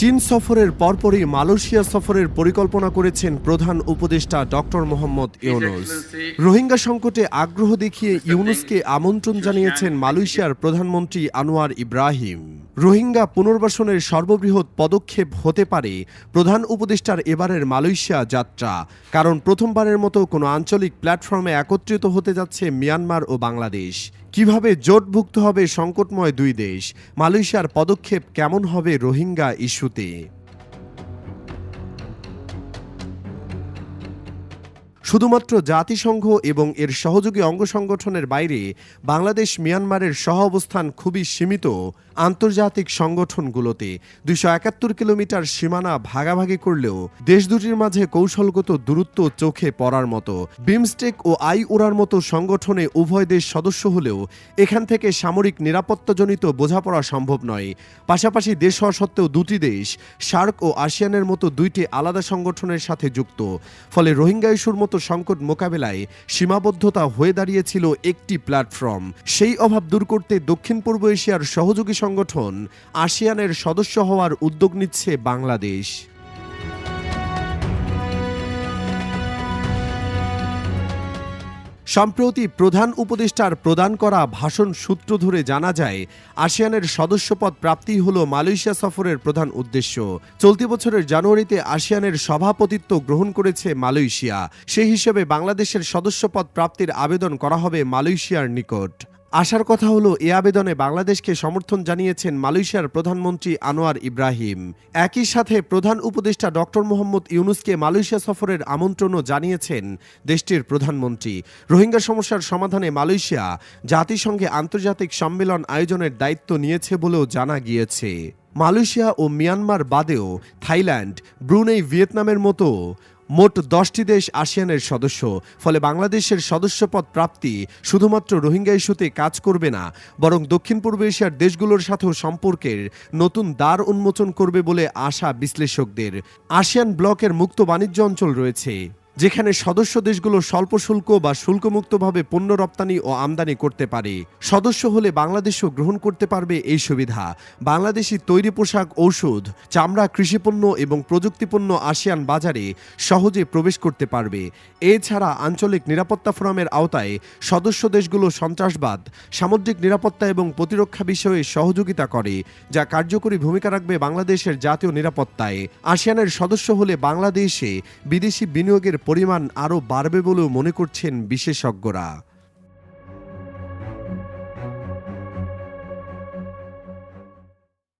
চীন সফরের পরপরই মালয়েশিয়া সফরের পরিকল্পনা করেছেন প্রধান উপদেষ্টা ডক্টর মোহাম্মদ ইউনুস। রোহিঙ্গা সংকটে আগ্রহ দেখিয়ে ইউনুসকে আমন্ত্রণ জানিয়েছেন মালয়েশিয়ার প্রধানমন্ত্রী আনোয়ার ইব্রাহিম। রোহিঙ্গা পুনর্বাসনের সর্ববৃহৎ পদক্ষেপ হতে পারে প্রধান উপদেষ্টার এবারের মালয়েশিয়া যাত্রা। কারণ প্রথমবারের মতো কোনো আঞ্চলিক প্ল্যাটফর্মে একত্রিত হতে যাচ্ছে মিয়ানমার ও বাংলাদেশ। কীভাবে জোটভুক্ত হবে সংকটময় দুই দেশ? মালয়েশিয়ার পদক্ষেপ কেমন হবে রোহিঙ্গা ইস্যুতে? শুধুমাত্র জাতিসংঘ এবং এর সহযোগী অঙ্গ সংগঠনের বাইরে বাংলাদেশ মিয়ানমারের সহ অবস্থান খুবই সীমিত আন্তর্জাতিক সংগঠনগুলোতে। দুইশো একাত্তর কিলোমিটার সীমানা ভাগাভাগি করলেও দেশ দুটির মাঝে কৌশলগত দূরত্ব চোখে পড়ার মতো। বিমস্টেক ও আই ওড়ার মতো সংগঠনে উভয় দেশ সদস্য হলেও এখান থেকে সামরিক নিরাপত্তাজনিত বোঝাপড়া সম্ভব নয়। পাশাপাশি দেশ হওয়া সত্ত্বেও দুটি দেশ সার্ক ও আসিয়ানের মতো দুইটি আলাদা সংগঠনের সাথে যুক্ত। ফলে রোহিঙ্গা ইস্যুর মতো সংকট মোকাবেলায় সীমাবদ্ধতা হয়ে দাঁড়িয়েছিল একটি প্ল্যাটফর্ম। সেই অভাব দূর করতে দক্ষিণ পূর্ব এশিয়ার সহযোগী সংগঠন আসিয়ানের সদস্য হওয়ার উদ্যোগ নিচ্ছে বাংলাদেশ। সম্প্রতি প্রধান উপদেষ্টার প্রদান করা ভাষণ সূত্র ধরে জানা যায় আসিয়ানের সদস্যপদ প্রাপ্তি হল মালয়েশিয়া সফরের প্রধান উদ্দেশ্য। চলতি বছরের জানুয়ারিতে আসিয়ানের সভাপতিত্ব গ্রহণ করেছে মালয়েশিয়া। সেই হিসেবে বাংলাদেশের সদস্যপদ প্রাপ্তির আবেদন করা হবে মালয়েশিয়ার নিকট। আসার কথা হলো, এ আবেদনে বাংলাদেশকে সমর্থন জানিয়েছেন মালয়েশিয়ার প্রধানমন্ত্রী আনোয়ার ইব্রাহিম। একই সাথে প্রধান উপদেষ্টা ডক্টর মোহাম্মদ ইউনুসকে মালয়েশিয়া সফরের আমন্ত্রণও জানিয়েছেন দেশটির প্রধানমন্ত্রী। রোহিঙ্গা সমস্যার সমাধানে মালয়েশিয়া জাতিসংঘে আন্তর্জাতিক সম্মেলন আয়োজনের দায়িত্ব নিয়েছে বলেও জানা গিয়েছে। মালয়েশিয়া ও মিয়ানমার বাদেও থাইল্যান্ড, ব্রুনেই ভিয়েতনামের মতো মোট দশটি দেশ আসিয়ানের সদস্য। ফলে বাংলাদেশের সদস্যপদ প্রাপ্তি শুধুমাত্র রোহিঙ্গা ইস্যুতে কাজ করবে না, বরং দক্ষিণ পূর্ব এশিয়ার দেশগুলোর সাথেও সম্পর্কের নতুন দ্বার উন্মোচন করবে বলে আশা বিশ্লেষকদের। আসিয়ান ব্লকের মুক্ত বাণিজ্য অঞ্চল রয়েছে। যেখানে সদস্য দেশগুলো স্বল্প শুল্ক বা শুল্কমুক্তভাবে পণ্য রপ্তানি ও আমদানি করতে পারে। সদস্য হলে বাংলাদেশও গ্রহণ করতে পারবে এই সুবিধা। বাংলাদেশি তৈরি পোশাক, ঔষধ, চামড়া, কৃষিপণ্য এবং প্রযুক্তিপণ্য আসিয়ান বাজারে সহজে প্রবেশ করতে পারবে। এছাড়া আঞ্চলিক নিরাপত্তা ফোরামের আওতায় সদস্য দেশগুলো সন্ত্রাসবাদ, সামুদ্রিক নিরাপত্তা এবং প্রতিরক্ষা বিষয়ে সহযোগিতা করে, যা কার্যকরী ভূমিকা রাখবে বাংলাদেশের জাতীয় নিরাপত্তায়। আসিয়ানের সদস্য হলে বাংলাদেশে বিদেশি বিনিয়োগের পরিমাণ আরও বাড়বে বলেও মনে করছেন বিশেষজ্ঞরা।